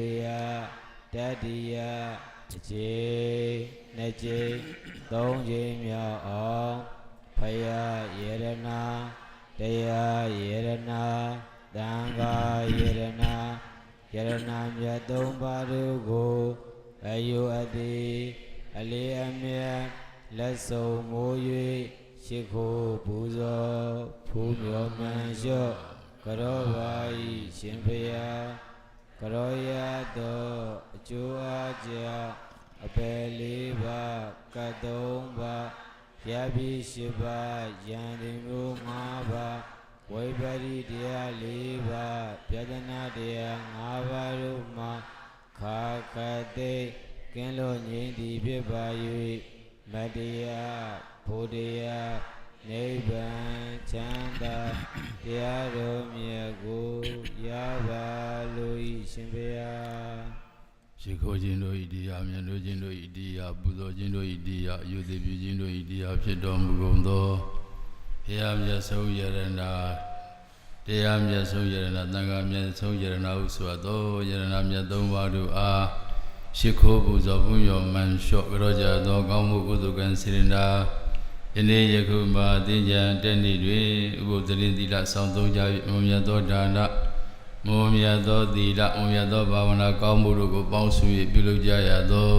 တေယတတိယတစ်ချိန်နှစ်ချိန်သုံးချိန်မြောက်အောင်ဖယားယေရနာတရားယေရနာသံဃာယေရနာယေရနာမြတ်သုံးပါးတို့ကိုအယုအတိအလေးအမြတ်လက်ဆုံးမိုး၍ရှိခိုးပူဇော်ဖူးမြော်မှန်လျှော့ကရောပါဤရှင်ဖယား ကရောရသောအကျိုးအားကြောင့်အပယ်လေးပါးကတ်သုံးပါးရပြီရှိပါးယံတိမျိုးငါးပါးဝိပရိတရားလေးပါးပြဒနာတရားငါးပါးတို့မှာခါခတ်သိကင်းလို့ငြိမ့်သည်ဖြစ်ပါ၍မတရားဘုဒ္ဓရားနိဗ္ဗာန်ချမ်းသာ တရားတော်မြတ်ကိုရပါလို့ဤရှင်ဘုရားရှိခိုးခြင်းတို့ဤတရားမြတ်လို့ခြင်းတို့ဤတရားပူဇော်ခြင်းတို့ဤတရားအယုသေပြုခြင်းတို့ဤတရားဖြစ်တော်မူကုန်သောဘုရားမြတ်ဆုံးယရနာတရားမြတ်ဆုံးယရနာသံဃာမြတ်ဆုံးယရနာဟုဆိုသောယရနာမြတ်သုံးပါးတို့အားရှိခိုးပူဇော်ပူညော်မှန်လျှော့ကြောကြသောကောင်းမှုကုသိုလ်ကံစေရနာ ယနေ့ယခုမှာအသင်္ကြန်တက်နေ့တွင်ဥပုသ္တရင်သီလဆောင်သုံးကြ၍အမြတ်သောဒါနမောမြတ်သောသီလမောမြတ်သောဘာဝနာကောင်းမှုတို့ကိုပေါင်းစု၍ပြုလုပ်ကြရသော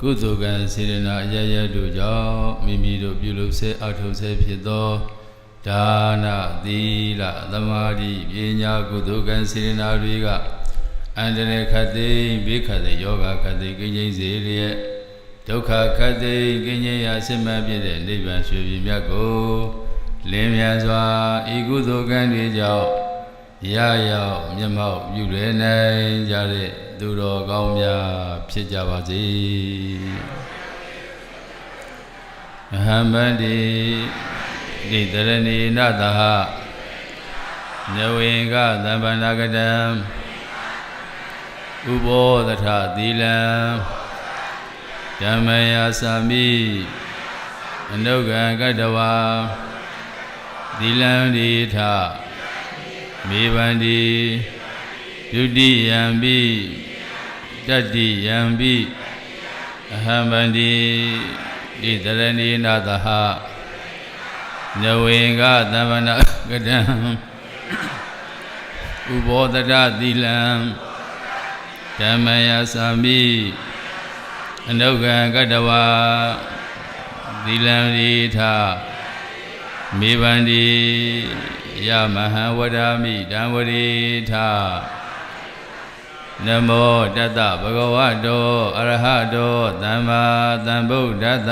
ကုသိုလ်ကံစေရနာအရရတို့ကြောင့်မိမိတို့ပြုလုပ်ဆဲအထောက်ဆဲဖြစ်သောဒါနသီလသမာဓိပညာကုသိုလ်ကံစေရနာတွေကအန္တရာယ်ခတ်သိမ်းဘေးခတ်သိမ်းယောဂခတ်သိမ်းကိဉ္စိစေလျက် ဒုက္ခခတ်သိမ်းကိဉ္စိရာဆင်မှပြည့်တဲ့နိဗ္ဗာန်ရွှေပြည်မြတ်ကိုလင်းမြန်စွာဤကုသိုလ်ကံတွေကြောင့်ရရောက်မျက်မှောက်ပြုရနိုင်ကြတဲ့သူတော်ကောင်းများဖြစ်ကြပါစေအဟံဗန္တိဒီတရဏီနတဟနဝေကသဗ္ဗနာကတံဥဘောတထသီလံ ဓမ္မယာသာမိအနုကံကတဝါသီလံဒီထမေဗန္တိယုတိယံပိတတ္တိယံပိအဟံဗန္တိဣတရဏိနာသဟနဝေကသမ္မနာကတံဥဘောတရသီလံဓမ္မယသာမိ အနုကံကတဝါသီလံရိထမေဗန္တိယမဟံဝဒာမိတံဝရိထနမောတတဗုဒ္ဓဝတ္တောအရဟတောသမ္မာသမ္ဗုဒ္ဓတ္တ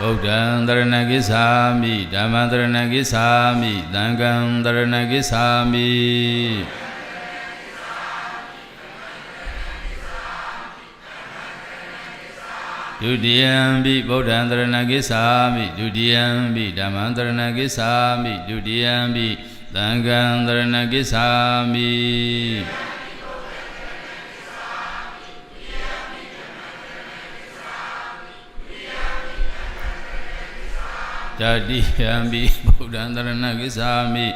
ဗုဒ္ဓံတရဏဂစ္ဆာမိဓမ္မံတရဏဂစ္ဆာမိသံဃံတရဏဂစ္ဆာမိဒုတိယံပိဗုဒ္ဓံတရဏဂစ္ဆာမိဒုတိယံပိဓမ္မံတရဏဂစ္ဆာမိဒုတိယံပိသံဃံတရဏဂစ္ဆာမိ တတိယံပိဗုဒ္ဓံတရဏဂစ္ဆာမိ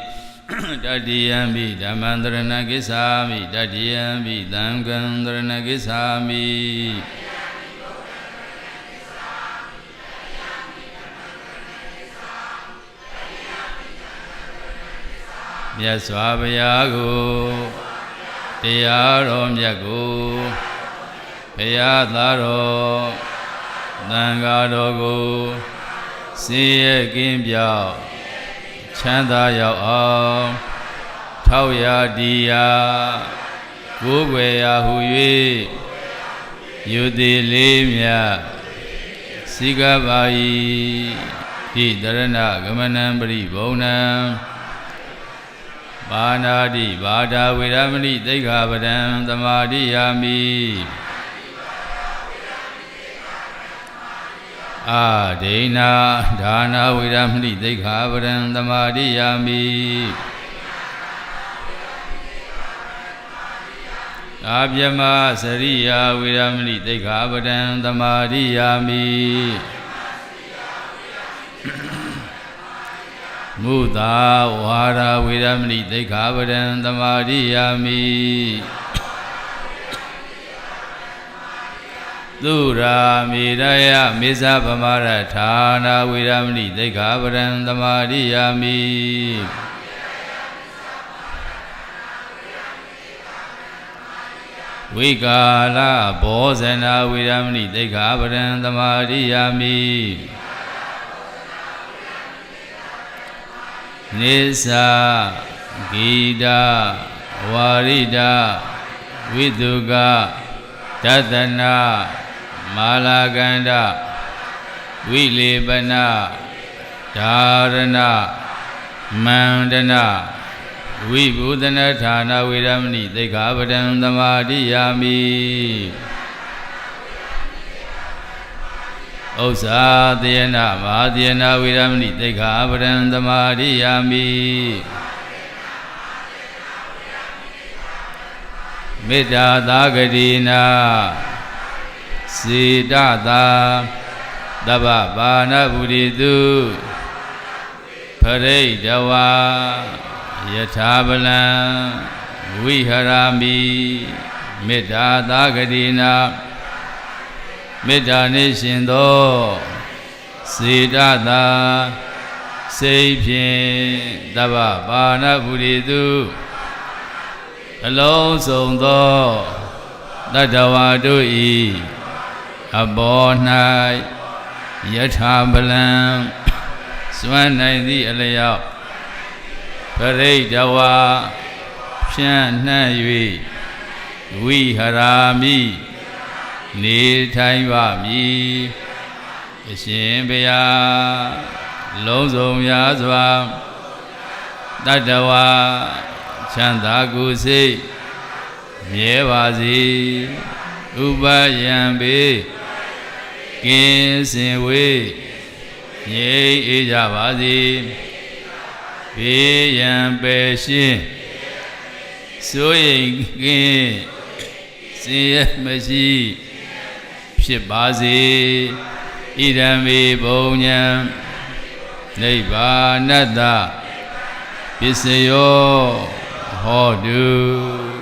တတိယံပိဓမ္မံတရဏဂစ္ဆာမိတတိယံပိသံဃံတရဏဂစ္ဆာမိမြတ်စွာဘုရားကိုတရားတော်မြတ်ကိုဘုရားသားတော်သံဃာတော်ကို စင်ရဲ့ကင်းပြောက်ချမ်းသာရောက်အောင်ထောက်ရာဒီယာကိုယ်ွယ်ရာဟု၍ယူသည်လေးမြတ်စိကပါဤဒီတရဏဂမနံပရိဘုံနံပါဏာတိဘာဒာဝေရမဏိသိက္ခာပဒံသမာဓိယာမိ အာဒိဏဒါနာဝိရမဏိသိက္ခာပဒံသမာရိယာမိအာပြမစရိယာဝိရမဏိသိက္ခာပဒံသမာရိယာမိမုသာဝါရာဝိရမဏိသိက္ခာပဒံသမာရိယာမိ သုရာမေရယမေဇဗမရဌာနာဝိရမဏိသိက္ခာပဒံသမာရိယာမိဝိကာလဘောဇနာဝိရမဏိသိက္ခာပဒံသမာရိယာမိနိစ္စဂီတာဝါရိတာဝိတုကတတနာ မာလာကန္တဝိလေပနဓာရဏမန္တနာဝိဘူဒနာဌာနဝေရမဏိသိက္ခာပဒံသမာဓိယာမိဥစ္စာသေနမဟာသေနဝေရမဏိသိက္ခာပဒံသမာဓိယာမိမေတ္တာသာဂတိနာ စေတသာတဗ္ဗဘာနဗုရိတုပရိဒဝါယထာပလံဝိဟရာမိမေတ္တာသာဂတိနာမေတ္တာနှင့်ရှင်သောစေတသာစိတ်ဖြင့်တဗ္ဗဘာနဗုရိတုအလုံးစုံသောတတ္တဝါတို့ဤ အဘော၌ယထာပလံစွမ်းနိုင်သည့်အလျောက်ပရိဒဝါဖြန့်နှံ့၍ဝိဟရာမိနေထိုင်ပါမည်အရှင်ဘုရားလုံးစုံရာစွာတတ္တဝါချမ်းသာကိုယ်စိတ်မြဲပါစေဥပယံပေ ကင်းစင်ဝေးငြိမ်းအေးကြပါစေဘေးရန်ပယ်ရှင်းစိုးရိမ်ကင်းစင်ရမရှိဖြစ်ပါစေဣဒံမေဘုံညံနိဗ္ဗာနတ္တပစ္စယောဟောတု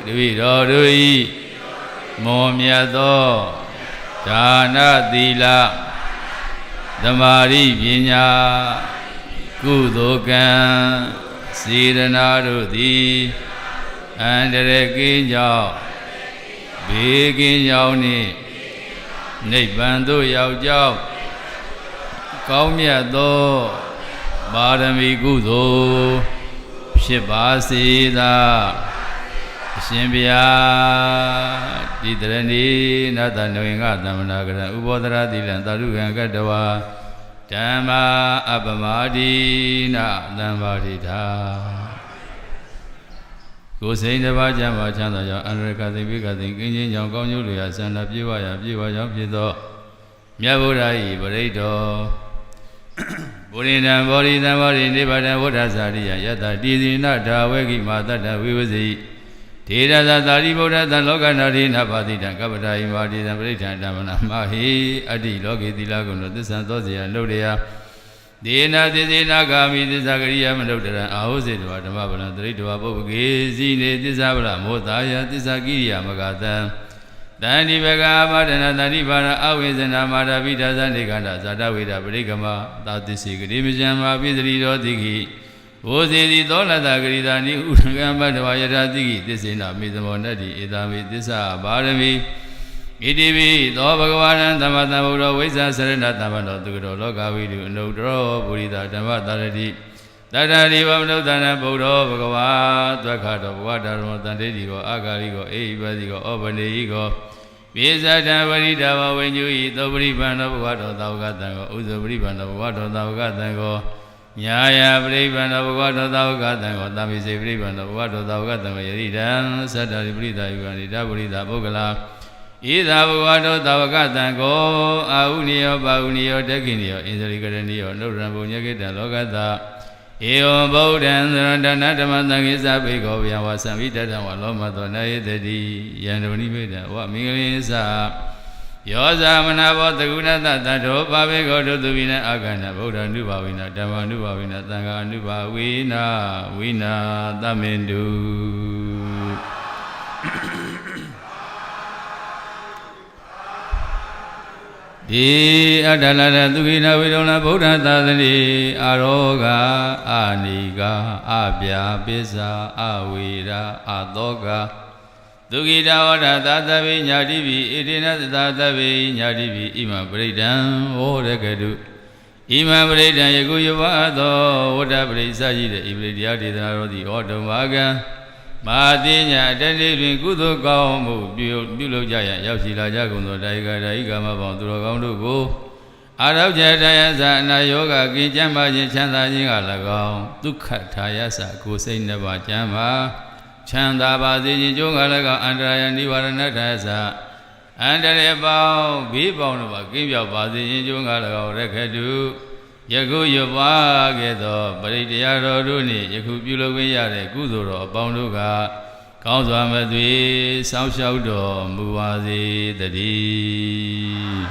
တပိတော်တို့ဤမောမြတ်သော ဒါနသီလသမာဓိပညာကုသိုလ်ကံစေရနာတို့သည်အန္တရကင်းကြောင့်ဘေးကင်းကြောင့်နှင့်နိဗ္ဗာန်သို့ရောက်ကြောင်းကောင်းမြတ်သောပါရမီကုသိုလ်ဖြစ်ပါစေသာ အရှင်ဘုရားဒီတရဏီနတနဝင်္ဂသမနာကရဥဘောဒရာတိလံသာဓုကံကတဝါဓမ္မာအပမတိနာသံပါတိတာကိုယ်စိန်တစ်ပါးကြမှာချမ်းသာကြောင့်အန္တရာယ်ကသိပိကသိကင်းချင်းကြောင့်ကောင်းကျိုးတွေဟာဆန္ဒပြေဝရာပြေဝကြောင့်ဖြစ်သောမြတ်ဗုဒ္ဓ၏ပရိတ်တော်ဘုရိဏံဘောရိသံဘောရိနိဗ္ဗာန်ဝဋ္ဌဇာရိယယတတိဇိနဒါဝေကိမာတတ္တဝိဝစီ ထေရသာသာရိဗုဒ္ဓသံလောကနာရိနဘာတိတံကပ္ပတာယိမာတိတံပရိဋ္ဌာဓမ္မနာမဟိအတ္တိလောကေသီလကုဏသစ္ဆံသောစီယနှုတ်တရားဒေနာသေသေနာဂာမိသစ္စာကရိယာမနုဿရံအာဟုစေတဝဓမ္မဗလံတရိတဝပုပ္ပကေစီနေသစ္စာဗလမောသာယသစ္စာကိရိယာမဂတံတန္တိဘဂအာမဒနာတန္တိပါရအဝိဇနာမာရပိဒါဇနေကန္တဇာတဝေဒပရိကမသာသစ္စေကတိမဇံမာပိသတိရောတိခိ ဘိုဇေတိသောလတဂရိတာနိဥရကံဘဒဝယထာတိခိသစ္စေနာမေသမ္မောနတ္တိဧတာမေသစ္စာဗာရမိဣတိပိသောဘဂဝါရံသမ္မာသမ္ဗုဒ္ဓဝိဇ္ဇာစရဏသမ္မတောသူကတော်လောကဝိတုအနုတ္တရောပုရိသဓမ္မတာရတိတတ္တရိဝမနုဿာနဗုဒ္ဓောဘဂဝါသွက်ခတော်ဘဝဓမ္မတန်တေတိကောအာဂါရိကောအေဟိပတိကောဩပနေဟိကောပိဇာတဝရိတဝဝိညုဤသောပရိပန္နောဘဝတော်သာဝကတံကောဥဇောပရိပန္နောဘဝတော်သာဝကတံကော ညာယပရိပန္နောဘဝတော်သာဝကတံကောတာမိစေပရိပန္နောဘဝတော်သာဝကတံကောယရိတံသတ္တရိပရိသယုဂန္တိတပရိသပုဂ္ဂလာဣဣသာဘဝတောတာဝကတံကိုအာဟုနိယောပါဟုနိယောတက္ကိနိယောဣန္ဒြိကရဏိယောနုရံဘုံညကိတံလောကတဧဝံဗုဒ္ဓံသရဏတဓမ္မသံဃိသဘိကောဗျာဝသံဝိတတံဝလောမသောနာယေတတိယန္တုနိမိတံဝမင်္ဂလိသ ယောဇာမနာဘောတကုဏတတတောပါဘေကောတုသူဝိနအာကဏဗုဒ္ဓ ानु ဘာဝိနဓမ္မ ानु ဘာဝိနသံဃာ ानु ဘာဝိနဝိနာတမင်တုဒီအတ္တလရသုခိနဝိရုဏဗုဒ္ဓသာသတိအာရောဂအာနိကအပြာပိစ္ဆာအဝေရာအသောက ဒုက္ခိတဝဒသာသဗိညာတိပိဣတိနသသာသဗိညာတိပိဣမပရိဒံဟောရကတုဣမပရိဒံယကုယဝသောဝတ္တပရိစ္ဆရှိတဲ့ဣပရိတရားဒေသနာတော်သည်ဟောတုံပါကံမာတိညာတတိတွင်ကုသိုလ်ကောင်းမှုပြုပြုလုပ်ကြရန်ရောက်ရှိလာကြကုန်သောတာယကတာယကမပေါင်းသူတော်ကောင်းတို့ကိုအာရောဂ္ဇတရားသအနာယောဂကင်းကျမ်းပါခြင်းချမ်းသာခြင်းက၎င်းဒုက္ခထာယသကိုယ်စိတ်နှစ်ပါးချမ်းပါ ချမ်းသာပါစေခြင်းကြိုးက၎င်းအန္တရာယနိဝရဏထာယသအန္တရေပေါင်းဘေးပေါင်းတို့ပါကင်းပြောက်ပါစေခြင်းကြိုးက၎င်းရခတုယခုရပါခဲ့သောပရိတရားတော်တို့နှင့်ယခုပြုလုပ်ခွင့်ရတဲ့ကုသိုလ်တော်အပေါင်းတို့ကကောင်းစွာမသွေစောင့်ရှောက်တော်မူပါစေတည်း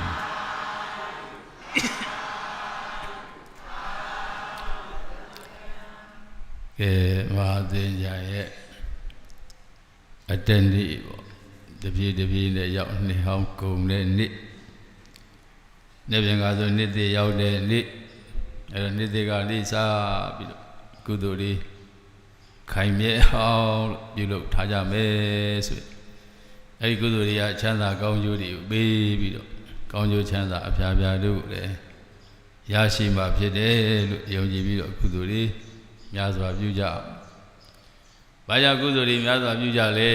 ကဲမဟာသင်္ကြန်ရဲ့ အတ္တနေ့ပေါ့တပြေးတပြေးနဲ့ရောက်နှစ်ဟောင်းကုန်တဲ့နေ့နေ့ပြန်ကဆိုနေ့တည်ရောက်တဲ့နေ့အဲ့တော့နေ့တည်ကနေ့စားပြီးတော့ကုသိုလ်လေးခိုင်မြဲအောင်လို့ပြုလုပ်ထားကြမယ်ဆိုရင်အဲ့ဒီကုသိုလ်တွေကချမ်းသာကောင်းကျိုးတွေကိုပေးပြီးတော့ကောင်းကျိုးချမ်းသာအဖျားဖျားတို့လည်းရရှိမှာဖြစ်တယ်လို့ယုံကြည်ပြီးတော့ကုသိုလ်တွေများစွာပြုကြအောင်။ ဘာကြောင့်ကုသိုလ်တွေများစွာပြုကြလဲ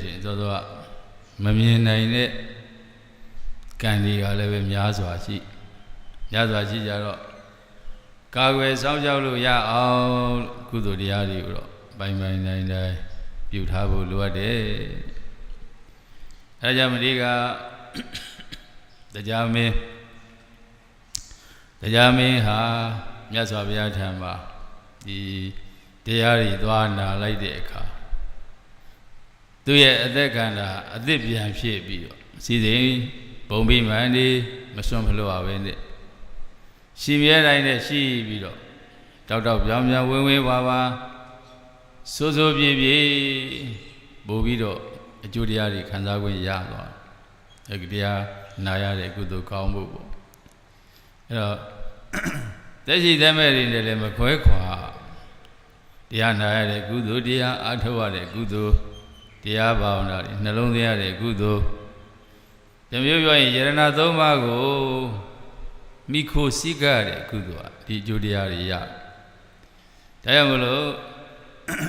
ဆိုရင်သောသောကမမြင်နိုင်တဲ့ကံတွေကလည်းပဲများစွာရှိများစွာရှိကြတော့ကာကွယ်စောင့်ရှောက်လို့ရအောင်ကုသိုလ်တရားတွေကိုတော့ပိုင်ပိုင်နိုင်နိုင်ပြုထားဖို့လိုအပ်တယ်အဲဒါကြောင့်မဒီကတရားမင်းတရားမင်းဟာမြတ်စွာဘုရားထံမှာဒီ တရားတွေသွားနာလိုက်တဲ့အခါသူ့ရဲ့အသက်ခန္ဓာအသစ်ပြန်ဖြစ်ပြီးတော့စီစဉ်ဘုံပြီးမှန်ဒီမစွန့်မလို့ပါပဲနဲ့ရှင်မြဲတိုင်းနဲ့ရှိပြီးတော့တောက်တောက်ပြောင်းပြောင်းဝင်းဝင်းပါပါစိုးစိုးပြေးပြေးပို့ပြီးတော့အကျိုးတရားတွေခံစား권ရသွားတယ်အဲဒီတရားနာရတဲ့ကုသိုလ်ကောင်းမှုပေါ့အဲ့တော့တက်ရှိသက်မဲ့တွေနဲ့လည်းမခွဲခွာ တရားနာရတဲ့ကုသိုလ်တရားအားထုတ်ရတဲ့ကုသိုလ်တရားဘာဝနာတွေနှလုံးသွင်းရတဲ့ကုသိုလ်တမျိုးပြောရင်ယရဏသုံးပါးကိုမိခိုစိကရတဲ့ကုသိုလ်ဟာဒီအကျိုးတရားတွေရဒါကြောင့်မလို့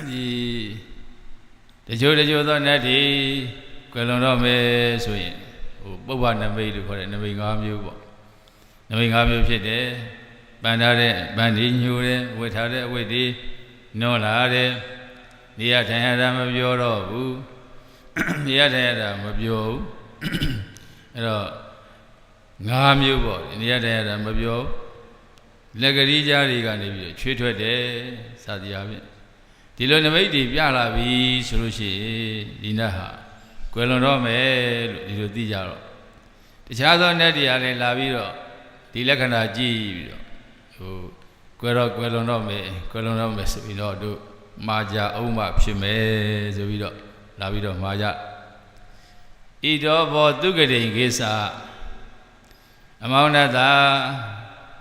ဒီတချို့တချို့သောနတ်တွေကွယ်လွန်တော့မယ်ဆိုရင်ဟိုပုဗ္ဗနမိတ်လို့ခေါ်တဲ့နမိတ်၅မျိုးပေါ့နမိတ်၅မျိုးဖြစ်တယ်ပန်ထားတဲ့ပန်ဒီညှိုတယ်ဝတ်ထားတဲ့အဝတ်တွေ နောလာတယ်နေရထိုင်ရတာမပြောတော့ဘူးနေရထိုင်ရတာမပြောဘူးအဲ့တော့၅မျိုးပေါ့နေရထိုင်ရတာမပြောလက်ကလေးကြားတွေကနေပြီးချွေးထွက်တယ်စသည်အားဖြင့်ဒီလိုနမိတ်တွေပြလာပြီဆိုလို့ရှိရင်ဒီနတ်ဟာကွယ်လွန်တော့မယ်လို့ဒီလိုသိကြတော့တခြားသောနတ်တွေကလည်းလာပြီးတော့ဒီလက္ခဏာကြည့်ပြီးတော့ဟို ကွယ်တော့ကွယ်လွန်တော့မယ်ကွယ်လွန်တော့မယ်ဆိုပြီးတော့တို့မာကြအောင်မှဖြစ်မယ်ဆိုပြီးတော့လာပြီးတော့မာကြဣတောဘောသူကတိန်ကိစ္စအမောင်းတသာ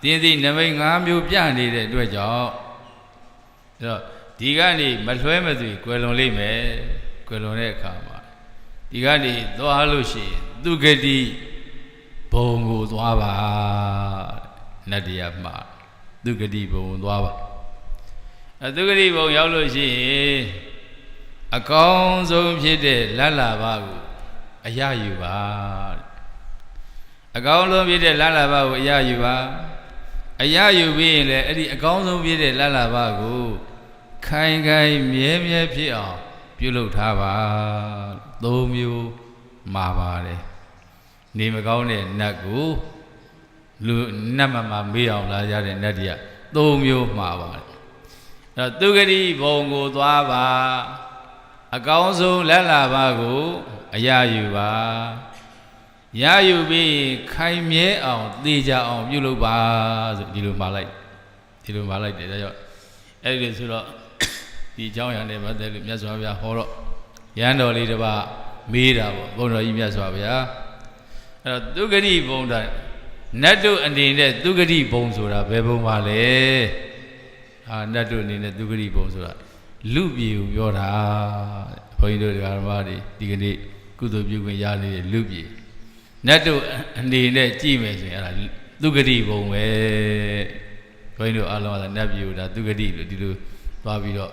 တင်းသိနမိတ်၅မျိုးပြနေတဲ့အတွက်ကြောင့်အဲ့တော့ဒီကနေမလွှဲမသွေကွယ်လွန်လိမ့်မယ်ကွယ်လွန်တဲ့အခါမှာဒီကနေသွားလို့ရှိရင်သူကတိဘုံကိုသွားပါနတ်တရားမှာ သူကတိဘုံသွားပါအဲသူကတိဘုံရောက်လို့ရှိရင်အကောင်းဆုံးဖြစ်တဲ့လတ်လာပါကိုအရယူပါအကောင်းဆုံးဖြစ်တဲ့လတ်လာပါကိုအရယူပါအရယူပြီးရင်လည်းအဲ့ဒီအကောင်းဆုံးဖြစ်တဲ့လတ်လာပါကိုခိုင်ခိုင်မြဲမြဲဖြစ်အောင်ပြုလုပ်ထားပါသုံးမျိုးမှာပါတယ်နေမကောင်းတဲ့နတ်ကို လူနတ်မမမေးအောင်လာကြတဲ့နတ်တွေကသုံးမျိုးမှာပါတယ်အဲ့တော့သူဂတိဘုံကိုသွားပါအကောင်းဆုံးလက်လာပါကိုအရယူပါရယူပြီးခိုင်မြဲအောင်သေချာအောင်ပြုလုပ်ပါဆိုဒီလိုမှာလိုက်ဒီလိုမှာလိုက်တယ်ဒါကြောင့်အဲ့ဒီလိုဆိုတော့ဒီအကြောင်းအရာနဲ့ပတ်သက်လို့မြတ်စွာဘုရားဟောတော့ရဟန်းတော်လေးတစ်ပါးမေးတာပေါ့ဘုန်းတော်ကြီးမြတ်စွာဘုရားအဲ့တော့သူဂတိဘုံတာ နတ်တို့အနေနဲ့သူဂတိဘုံဆိုတာဘယ်ဘုံပါလဲဟာနတ်တို့အနေနဲ့သူဂတိဘုံဆိုတာလူပြေကိုပြောတာဘုန်းကြီးတို့ဓမ္မတွေဒီကနေ့ကုသိုလ်ပြုခွင့်ရနေတဲ့လူပြေနတ်တို့အနေနဲ့ကြည့်မယ်ဆိုရင်အဲ့ဒါသူဂတိဘုံပဲဘုန်းကြီးတို့အားလုံးကနတ်ပြေကိုဒါသူဂတိလို့ဒီလိုသွားပြီးတော့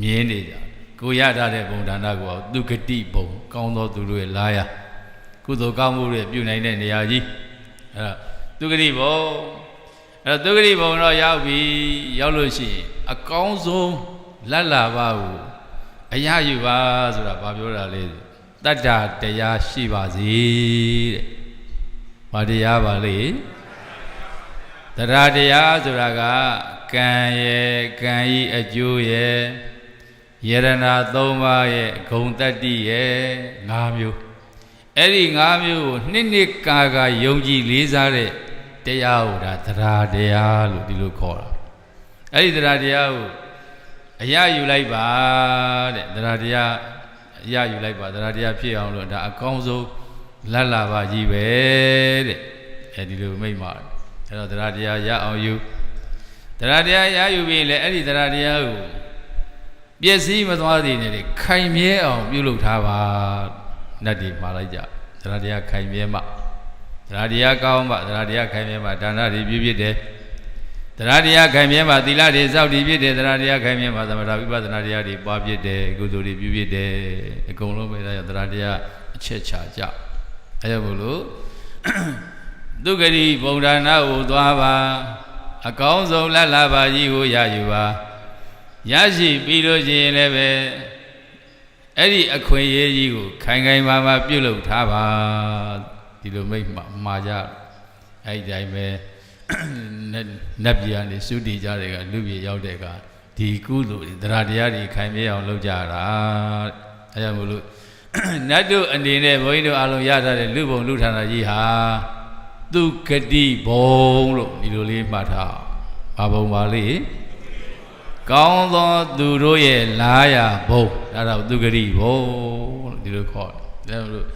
မြင်နေကြကိုရထားတဲ့ဘုံဒါနကိုသူဂတိဘုံကောင်းသောသူတို့ရဲ့လာရကုသိုလ်ကောင်းမှုတွေပြုနိုင်တဲ့နေရာကြီးအဲ့ဒါ သူဂတိဘုံအဲ့တော့သူဂတိဘုံတော့ရောက်ပြီရောက်လို့ရှိရင်အကောင်းဆုံးလက်လာပါကိုအရယူပါဆိုတာဘာပြောတာလဲတတ္တတရားရှိပါစေတဲ့ဘာတရားပါလဲတရားတရားဆိုတာကကံရဲ့ကံဤအကျိုးရဲ့ယရနာ၃ပါးရဲ့ဂုံတတ္တိရဲ့၅မျိုး အဲ့ဒီ၅မျိုးကိုနှစ်နှစ်ကာကာယုံကြည်လေးစားတဲ့တရားဟိုဒါတရားတရားလို့ဒီလိုခေါ်တာအဲ့ဒီတရားတရားကိုအရယူလိုက်ပါတဲ့တရားတရားအရယူလိုက်ပါတရားတရားဖြစ်အောင်လို့ဒါအကောင်းဆုံးလတ်လာပါကြီးပဲတဲ့အဲဒီလိုမိတ်မှာအဲ့တော့တရားတရားရအောင်ယူတရားတရားရယူပြီးလေအဲ့ဒီတရားတရားကိုပျက်စီးမသွားသေးနဲ့ခိုင်မြဲအောင်ပြုလုပ်ထားပါ နတ်တွေမှာလိုက်ကြတရားတရားခိုင်မြဲမှတရားတရားကောင်းမှတရားတရားခိုင်မြဲမှဒါနတွေပြုဖြစ်တယ်တရားတရားခိုင်မြဲမှသီလတွေစောင့်တည်ဖြစ်တယ်တရားတရားခိုင်မြဲမှသမထဝိပဿနာတရားတွေပွားဖြစ်တယ်ကုသိုလ်တွေပြုဖြစ်တယ်အကုန်လုံးပဲဒါကြောင့်တရားတရားအချက်ချကြအဲဒါမို့လို့ဒုက္ခရီဘုံဒါနာကိုသွားပါအကောင်းဆုံးလက်လာပါကြီးကိုရယူပါရရှိပြီးလို့ရှိရင်လည်းပဲ အဲ့ဒီအခွင့်အရေးကြီးကိုခိုင်ခိုင်မာမာပြုလုပ်ထားပါဒီလိုမိတ်မှာမှာကြအဲ့ဒီတိုင်းပဲနတ်ပြည်ကနေစုတည်ကြတဲ့ကလူပြည်ရောက်တဲ့ကဒီကုသိုလ်တရားတရားတွေခိုင်မြဲအောင်လုပ်ကြတာအဲကြောင့်မို့လို့နတ်တို့အနေနဲ့ဘုန်းကြီးတို့အားလုံးရထားတဲ့လူဘုံလူဌာနကြီးဟာသူဂတိဘုံလို့ဒီလိုလေးမှတ်ထားဘာဘုံပါလေ ကောင်းသောသူတို့ရဲ့လာရဘုံဒါတော့သူဂတိဘုံလို့ဒီလိုခေါ်တယ်ဒါလို့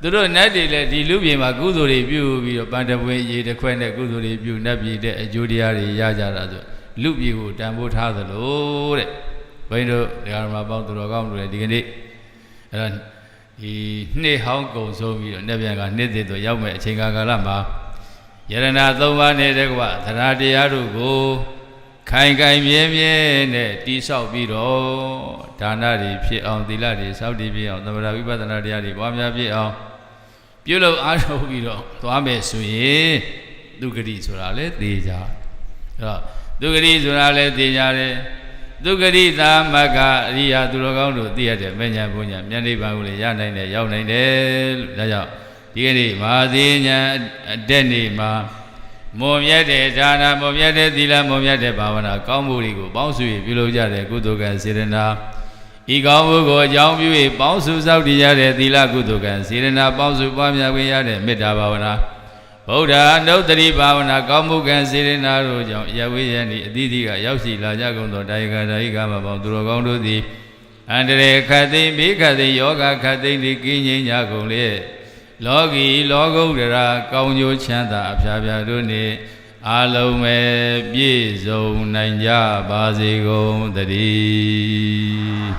သူတို့နတ်တွေလည်းဒီလူပြည်မှာကုသိုလ်တွေပြုပြီးတော့ပန္တပွေရေတစ်ခွက်နဲ့ကုသိုလ်တွေပြုနတ်ပြည်တဲ့အကျိုးတရားတွေရကြတာဆိုလူပြည်ကိုတန်ဖိုးထားသလိုတဲ့ဘုန်းကြီးတို့ဒကာမပေါင်းသူတော်ကောင်းတို့လည်းဒီကနေ့အဲ့တော့ဒီနှစ်ဟောင်းကုံဆုံးပြီးတော့နေ့ပြန်ကနှစ်သက်တော့ရောက်မဲ့အချိန်ကာလမှာယရနာ၃ပါးနဲ့တကွသရတရားတို့ကို ခိုင်ခိုင်မြဲမြဲနဲ့တိဆောက်ပြီးတော့ဒါနတွေဖြစ်အောင်သီလတွေစောင့်တည်ဖြစ်အောင်သမထဝိပဿနာတရားတွေပွားများဖြစ်အောင်ပြုလုပ်အားထုတ်ပြီးတော့သွားမယ်ဆိုရင်ဒုက္ခတိဆိုတာလေသေချာအဲ့တော့ဒုက္ခတိဆိုတာလေသေချာတယ်ဒုက္ခတိသာမကအရိယာသူတော်ကောင်းတို့သိရတဲ့မဉ္ဇဉ်ဘုံညာမြတ်နိဗ္ဗာန်ကိုလည်းရနိုင်တယ်ရောက်နိုင်တယ်လို့ဒါကြောင့်ဒီကနေ့မဟာသေညာအတက်နေမှာ မွန်မြတ်တဲ့ဒါနမွန်မြတ်တဲ့သီလမွန်မြတ်တဲ့ဘာဝနာကောင်းမှုတွေကိုပေါင်းစု၍ပြုလုပ်ကြတဲ့ကုသိုလ်ကံစေရနာဤကောင်းမှုကိုအကြောင်းပြု၍ပေါင်းစုစောင့်တည်ကြတဲ့သီလကုသိုလ်ကံစေရနာပေါင်းစုပွားများခွင့်ရတဲ့မေတ္တာဘာဝနာဗုဒ္ဓအနုတ္တိဘာဝနာကောင်းမှုကံစေရနာတို့ကြောင့်ရဝေယံဤအတိတိကရောက်ရှိလာကြကုန်သောတာယကတာယကမပေါင်းသူတော်ကောင်းတို့သည်အန္တရေခတ်သိမ့်ဘေးခတ်သိမ့်ယောဂခတ်သိမ့်သည်ကင်းငြိမ်းကြကုန်လေ လောကီလောကုတ္တရာကောင်းကျိုးချမ်းသာအဖျားဖျားတို့နှင့်အလုံးမဲ့ပြည့်စုံနိုင်ကြပါစေကုန်သတည်း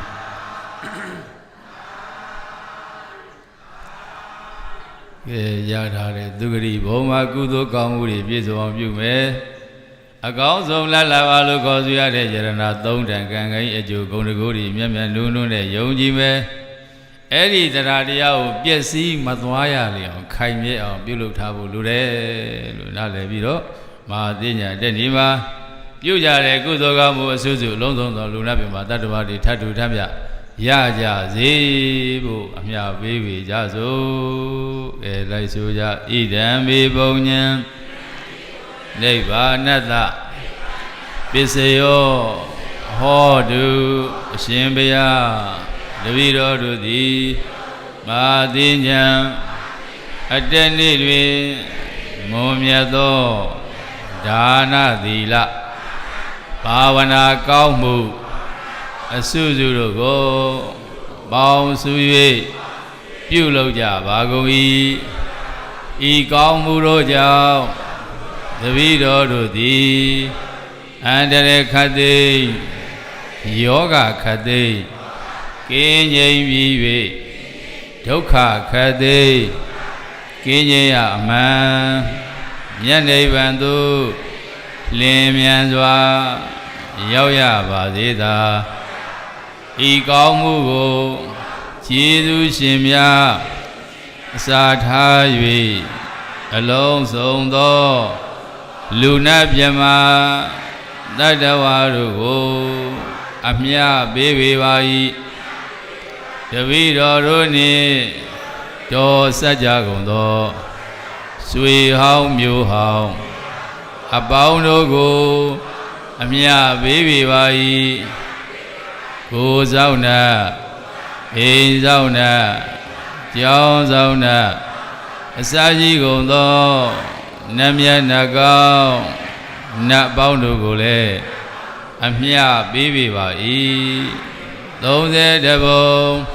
ကဲရထားတဲ့သူဂတိဘုံမှာကုသိုလ်ကောင်းမှုတွေပြည့်စုံအောင်ပြုမယ်အကောင်းဆုံးလတ်လာပါလို့ခေါ်ဆိုရတဲ့ယရနာ၃တန်ကံကံအကျိုးဂုဏ်တကူတွေမြတ်မြတ်နုံနုံနဲ့ယုံကြည်မယ် အဲ့ဒီတရားတရားကိုပြည့်စည်မသွားရလေအောင်ခိုင်မြဲအောင်ပြုလုပ်ထားဖို့လိုတယ်လို့နားလည်ပြီးတော့မဟာသိညာတဲ့ဒီမှာပြုကြတဲ့ကုသိုလ်ကောင်းမှုအစွစုလုံးစုံသောလူနာပြမှာတတ္တဝါတွေထတ်တူထမ်းမြရကြစေဖို့အမြပေးပေကြစို့ကဲလိုက်ဆိုကြဣဒံမေပုံညံနိဗ္ဗာနတ္တပစ္စယောဟောတုအရှင်ဘုရား တပည့်တော်တို့သည်မာတိညာအတ္တနေ့တွင်မွန်မြတ်သောဒါနသီလဘာဝနာကောင်းမှုအစုစုတို့ကိုပေါင်းစု၍ပြုလုပ်ကြပါကုန်၏ဤကောင်းမှုတို့ကြောင့်တပည့်တော်တို့သည်အန္တရာယ်ခတ်သိမ်းယောဂခတ်သိမ်း ကင်းငြိမ်ပြီး၍ဒုက္ခခတ်သိမ်းကင်းငြိမ်ရအမှန်မြတ်နိဗ္ဗာန်သို့လင်းမြန်စွာရောက်ရပါသေးသာဤကောင်းမှုကိုကျေးဇူးရှင်များအစာထား၍အလုံးစုံသော လူနာမြမတတ္တဝါတို့ကိုအမြပေးပေပါ၏ တပည့်တော်တို့နှင့်တော်စัจ जा ကုန်သောဆွေဟောင်းမျိုးဟောင်းအပေါင်းတို့ကိုအမြပေးပေပါ၏ကိုယ်ဆောင်နာအိမ်ဆောင်နာကျောင်းဆောင်နာအစာကြီးကုန်သောနတ်မြတ်နတ်ကောင်းနတ်ပေါင်းတို့ကိုလည်းအမြပေးပေပါ၏30တဘုံ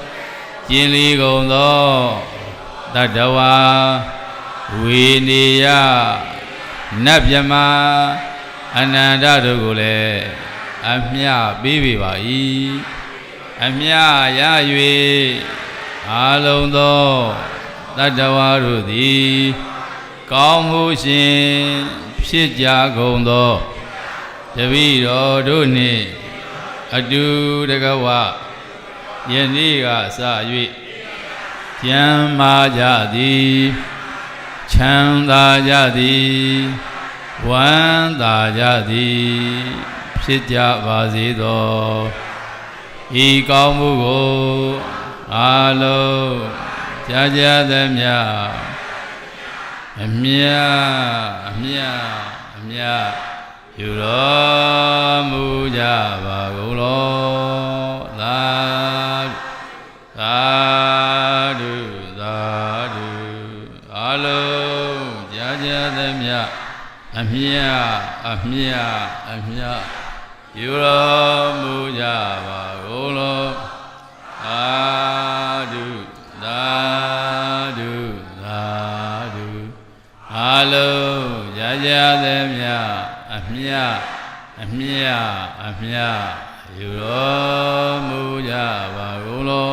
ကျင်လီကုန်သောတတဝါဝေနေယနတ်မြမအနန္တတို့ကိုလည်းအမြပေးပေပါ၏အမြရ၍အာလုံးသောတတဝါတို့သည် ကောင်းမှုရှင်ဖြစ်ကြကုန်သောတပည့်တော်တို့နှင့်အတူတကဝ ယနေ့ကစ၍ကျမ်းမာကြသည်ချမ်းသာကြသည်ဝမ်းသာကြသည်ဖြစ်ကြပါစေသောဤကောင်းမှုကိုအာလုံးကြာကြာသမျှအမြအမြအမြယူတော်မူကြပါကုန်လောသာသာ ဓုသာဓုအလုံးကြာကြာသမျှအမြအမြအမြယူတော်မူကြပါကုန်လောသာဓုသာဓုသာဓုအလုံးကြာကြာသမျှအမြအမြအမြယူတော်မူကြပါကုန်လော